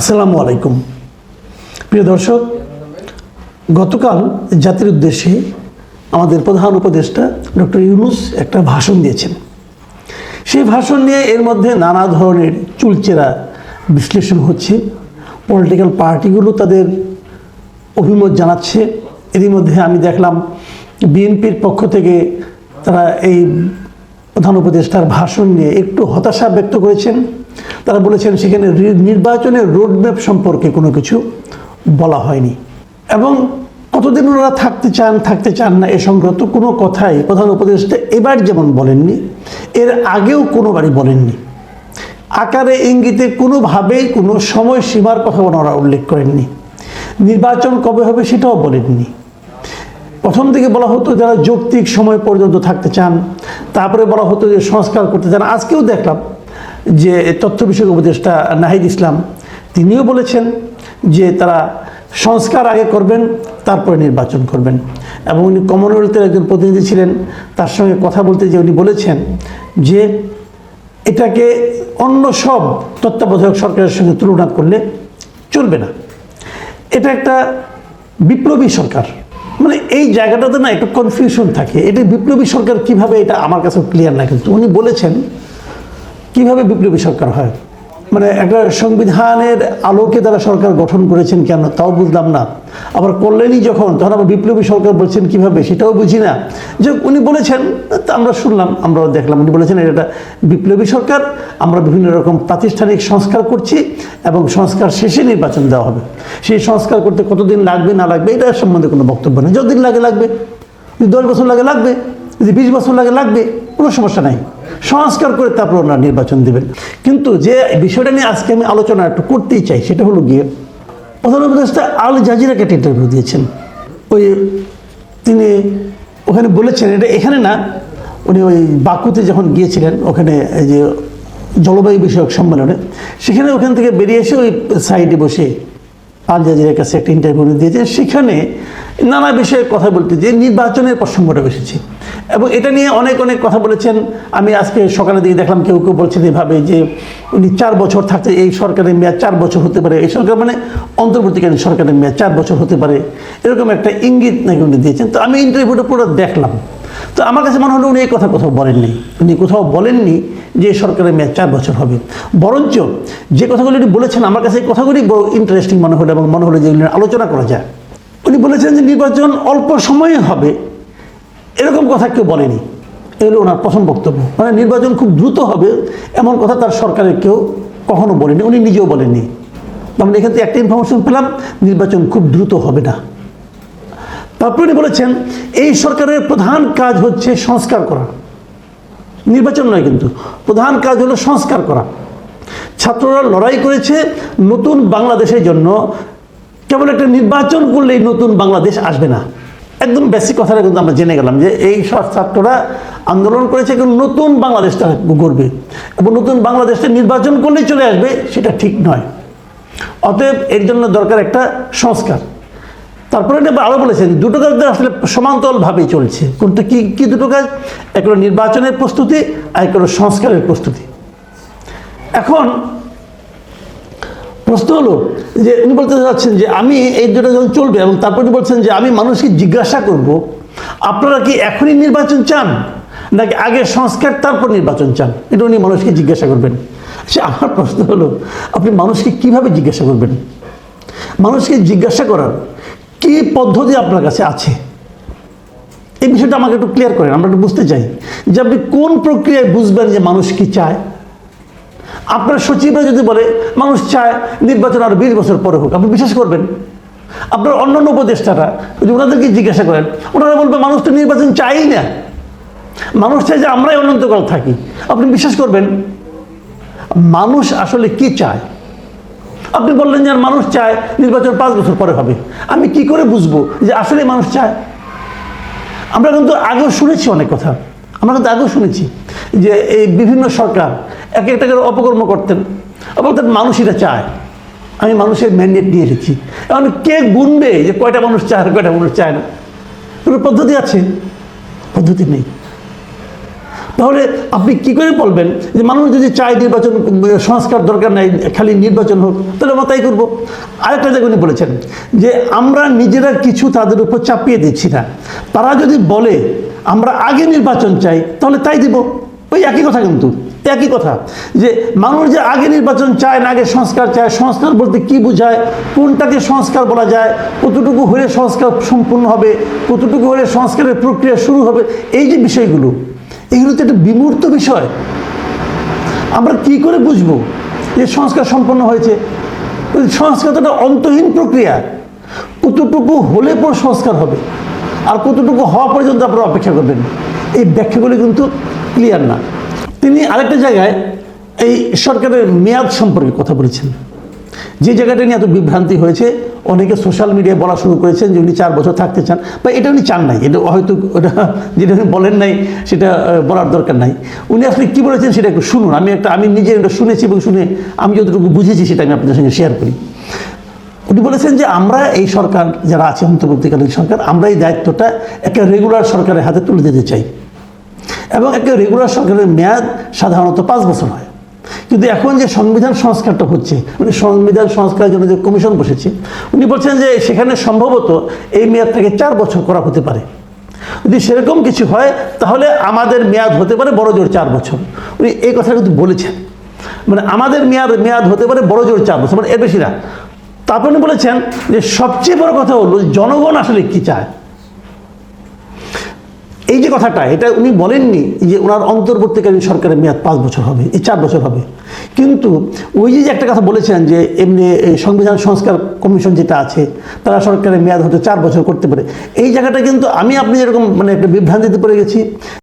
আসসালামু আলাইকুম। প্রিয় দর্শক, গতকাল জাতির উদ্দেশ্যে আমাদের প্রধান উপদেষ্টা ডক্টর ইউনুস একটা ভাষণ দিয়েছেন। সেই ভাষণ নিয়ে এর মধ্যে নানা ধরনের চুলচেরা বিশ্লেষণ হচ্ছে। পলিটিক্যাল পার্টিগুলো তাদের অভিমত জানাচ্ছে। এরই মধ্যে আমি দেখলাম বিএনপির পক্ষ থেকে তারা এই প্রধান উপদেষ্টার ভাষণ নিয়ে একটু হতাশা ব্যক্ত করেছেন। তারা বলেছেন সেখানে নির্বাচনের রোডম্যাপ সম্পর্কে কোনো কিছু বলা হয়নি। এবং কতদিন ওনারা থাকতে চান থাকতে চান না এ সংক্রান্ত কোনো কথাই প্রধান উপদেষ্টা এবার যেমন বলেননি, এর আগেও কোনোবারই বলেননি। আকারে ইঙ্গিতে কোনোভাবেই কোনো সময়সীমার কথা ওনারা উল্লেখ করেননি। নির্বাচন কবে হবে সেটাও বলেননি। প্রথম থেকে বলা হতো যারা যৌক্তিক সময় পর্যন্ত থাকতে চান, তারপরে বলা হতো যে সংস্কার করতে চান। আজকেও দেখলাম যে তথ্য বিষয়ক উপদেষ্টা নাহিদ ইসলাম, তিনিও বলেছেন যে তারা সংস্কার আগে করবেন, তারপরে নির্বাচন করবেন। এবং উনি কমনওয়েলথের একজন প্রতিনিধি ছিলেন, তার সঙ্গে কথা বলতে যে উনি বলেছেন যে এটাকে অন্য সব তত্ত্বাবধায়ক সরকারের সঙ্গে তুলনা করলে চলবে না। এটা একটা বিপ্লবী সরকার। মানে এই জায়গাটাতে না একটু কনফিউশন থাকে। এটা বিপ্লবী সরকার কীভাবে এটা আমার কাছে ক্লিয়ার না কিন্তু উনি বলেছেন, কীভাবে বিপ্লবী সরকার হয়? মানে একটা সংবিধানের আলোকে তারা সরকার গঠন করেছেন কেন? তাও বুঝলাম না। আবার করলেনই যখন, তখন আবার বিপ্লবী সরকার বলছেন কীভাবে সেটাও বুঝি না। যে উনি বলেছেন আমরা শুনলাম, আমরাও দেখলাম। উনি বলেছেন, এটা বিপ্লবী সরকার, আমরা বিভিন্ন রকম প্রাতিষ্ঠানিক সংস্কার করছি এবং সংস্কার শেষে নির্বাচন দেওয়া হবে। সেই সংস্কার করতে কতদিন লাগবে, না লাগবে, এটা সম্বন্ধে কোনো বক্তব্য নেই। যতদিন লাগে, লাগবে। যদি দশ বছর লাগে, লাগবে। যদি বিশ বছর লাগে, লাগবে। কোনো সমস্যা নাই। সংস্কার করে তারপর ওনারা নির্বাচন দেবেন। কিন্তু যে বিষয়টা নিয়ে আজকে আমি আলোচনা একটু করতেই চাই, সেটা হলো গিয়ে প্রধান উপদেষ্টা আল জাজিরাকে একটা ইন্টারভিউ দিয়েছেন। ওই তিনি ওখানে বলেছেন, এটা এখানে না, উনি ওই বাকুতে যখন গিয়েছিলেন, ওখানে এই যে জলবায়ু বিষয়ক সম্মেলনে, সেখানে ওখান থেকে বেরিয়ে এসে ওই সাইডে বসে আল জাজিরের কাছে একটা ইন্টারভিউ দিয়েছে সেখানে নানা বিষয়ে কথা বলতে যে নির্বাচনের প্রসঙ্গটা এসেছে এবং এটা নিয়ে অনেক অনেক কথা বলেছেন। আমি আজকে সকালে দিয়ে দেখলাম কেউ কেউ বলছেন এভাবে যে উনি চার বছর থাকতে এই সরকারের মেয়াদ চার বছর হতে পারে। এই সরকার মানে অন্তর্বর্তীকালীন সরকারের মেয়াদ চার বছর হতে পারে। এরকম একটা ইঙ্গিত নাকি উনি দিয়েছেন। তো আমি ইন্টারভিউটা পুরো দেখলাম। তো আমার কাছে মনে হলো উনি এই কথা কোথাও বলেননি। উনি কোথাও বলেননি যে সরকারের মেয়াদ চার বছর হবে। বরঞ্চ যে কথাগুলি উনি বলেছেন, আমার কাছে এই কথাগুলি বড় ইন্টারেস্টিং মনে হলো এবং মনে হলো যে আলোচনা করা যায়। উনি বলেছেন যে নির্বাচন অল্প সময়ে হবে। এরকম কথা কেউ বলেনি। এগুলো ওনার প্রথম বক্তব্য। মানে নির্বাচন খুব দ্রুত হবে এমন কথা তার সরকারের কেউ কখনো বলেনি। উনি নিজেও বলেননি। আমরা এখান থেকে একটা ইনফরমেশন পেলাম, নির্বাচন খুব দ্রুত হবে না। তারপরে উনি বলেছেন, এই সরকারের প্রধান কাজ হচ্ছে সংস্কার করা। নির্বাচন নয় কিন্তু, প্রধান কাজ হলো সংস্কার করা। ছাত্ররা লড়াই করেছে নতুন বাংলাদেশের জন্য কেবল একটা নির্বাচন করলেই নতুন বাংলাদেশ আসবে না। একদম বেসিক কথাটা কিন্তু আমরা জেনে গেলাম যে এই সব ছাত্ররা আন্দোলন করেছে কিন্তু নতুন বাংলাদেশটা গড়বে। এবং নতুন বাংলাদেশটা নির্বাচন করলেই চলে আসবে সেটা ঠিক নয়। অতএব এর জন্য দরকার একটা সংস্কার। তারপরে আরও বলেছেন, দুটো কাজ আসলে সমান্তরালভাবেই চলছে। কোনটা কি কি দুটো কাজ? এক নির্বাচনের প্রস্তুতি, আর এক সংস্কারের প্রস্তুতি। এখন প্রশ্ন হলো যে উনি বলতে চাচ্ছেন যে আমি এই দুটো যখন চলবে এবং তারপর উনি বলছেন যে আমি মানুষকে জিজ্ঞাসা করব, আপনারা কি এখনই নির্বাচন চান? নাকি আগে সংস্কার, তারপর নির্বাচন চান? এটা উনি মানুষকে জিজ্ঞাসা করবেন। সে আমার প্রশ্ন হলো, আপনি মানুষকে কীভাবে জিজ্ঞাসা করবেন? মানুষকে জিজ্ঞাসা করার কি পদ্ধতি আপনার কাছে আছে? এই বিষয়টা আমাকে একটু ক্লিয়ার করেন, আমরা একটু বুঝতে চাই যে আপনি কোন প্রক্রিয়ায় বুঝবেন যে মানুষ কি চায়? আপনার সচিবরা যদি বলে, মানুষ চায় নির্বাচন আরও বিশ বছর পরে হোক। আপনি বিশ্বাস করবেন? আপনার অন্যান্য উপদেষ্টারা যদি ওনাদেরকে জিজ্ঞাসা করেন, ওনারা বলবে, মানুষ তো নির্বাচন চাই না। মানুষ চায় যে আমরাই অনন্তকাল থাকি। আপনি বিশ্বাস করবেন? মানুষ আসলে কি চায়? আপনি বললেন যে মানুষ চায় নির্বাচন পাঁচ বছর পরে হবে। আমি কি করে বুঝব যে আসলে মানুষ চায়? আমরা কিন্তু আগেও শুনেছি অনেক কথা। আমরা কিন্তু আগেও শুনেছি যে এই বিভিন্ন সরকার এক একটা করে অপকর্ম করতেন। বলতেন মানুষ এটা চায়। আমি মানুষের ম্যান্ডেট নিয়ে এসেছি এখন কে গুনবে যে কয়টা মানুষ চায় আর কয়টা মানুষ চায় না? কোনো পদ্ধতি আছে? পদ্ধতি নেই। তাহলে আপনি কি করে বলবেন যে মানুষ যদি চায় নির্বাচন, সংস্কার দরকার নাই, খালি নির্বাচন হোক, তাহলে আমরা তাই করব? আরেকটা জায়গায় উনি বলেছেন যে আমরা নিজেরা কিছু তাদের উপর চাপিয়ে দিচ্ছি না। তারা যদি বলে, আমরা আগে নির্বাচন চাই, তাহলে তাই দিব। ওই একই কথা কিন্তু। একই কথা, যে মানুষ যে আগে নির্বাচন চায় না, আগে সংস্কার চায়, সংস্কার বলতে কি বোঝায়, কোনটাকে সংস্কার বলা যায়, কতটুকু হলে সংস্কার সম্পূর্ণ হবে, কতটুকু হলে সংস্কারের প্রক্রিয়া শুরু হবে, এই যে বিষয়গুলো, এগুলো তো একটা বিমূর্ত বিষয়। আমরা কি করে বুঝব যে সংস্কার সম্পন্ন হয়েছে? সংস্কার তো একটা অন্তহীন প্রক্রিয়া। কতটুকু হলে পর সংস্কার হবে, আর কতটুকু হওয়া পর্যন্ত আপনারা অপেক্ষা করবেন? এই ব্যাখ্যাগুলি কিন্তু ক্লিয়ার না। তিনি আরেকটা জায়গায় এই সরকারের মেয়াদ সম্পর্কে কথা বলেছেন। যে জায়গাটা নিয়ে এত বিভ্রান্তি হয়েছে, অনেকে সোশ্যাল মিডিয়ায় বলা শুরু করেছেন যে উনি চার বছর থাকতে চান, বা এটা উনি চান নাই, এটা হয়তো ওটা যেটা উনি বলেন নাই, সেটা বলার দরকার নাই। উনি আসলে কী বলেছেন সেটা একটু শুনুন, আমি একটা, আমি নিজে এটা শুনেছি এবং শুনে আমি যতটুকু বুঝেছি সেটা আমি আপনাদের সঙ্গে শেয়ার করি। উনি বলেছেন যে আমরা এই সরকার, যারা আছে অন্তর্বর্তীকালীন সরকার, আমরা এই দায়িত্বটা একটা রেগুলার সরকারের হাতে তুলে দিতে চাই। এবং একটা রেগুলার সরকারের মেয়াদ সাধারণত পাঁচ বছর হয়। কিন্তু এখন যে সংবিধান সংস্কারটা হচ্ছে মানে সংবিধান সংস্কারের জন্য যে কমিশন বসেছে, উনি বলছেন যে সেখানে সম্ভবত এই মেয়াদটাকে চার বছর করা হতে পারে। যদি সেরকম কিছু হয়, তাহলে আমাদের মেয়াদ হতে পারে বড় জোর চার বছর। উনি এই কথা কিন্তু বলেছেন। মানে আমাদের মেয়াদ মেয়াদ হতে পারে বড় জোর চার বছর মানে এর বেশি না। তারপর উনি বলেছেন যে সবচেয়ে বড় কথা হলো জনগণ আসলে কি চায়? এই যে কথাটা, এটা উনি বলেননি যে ওনার অন্তর্বর্তীকালীন সরকারের মেয়াদ পাঁচ বছর হবে, এই চার বছর হবে। কিন্তু ওই যে একটা কথা বলেছেন যে এমনি সংবিধান সংস্কার কমিশন যেটা আছে, তারা সরকারের মেয়াদ হয়তো চার বছর করতে পারে। এই জায়গাটা কিন্তু আমি, আপনি যেরকম মানে একটা বিভ্রান্তিতে পড়ে গেছি।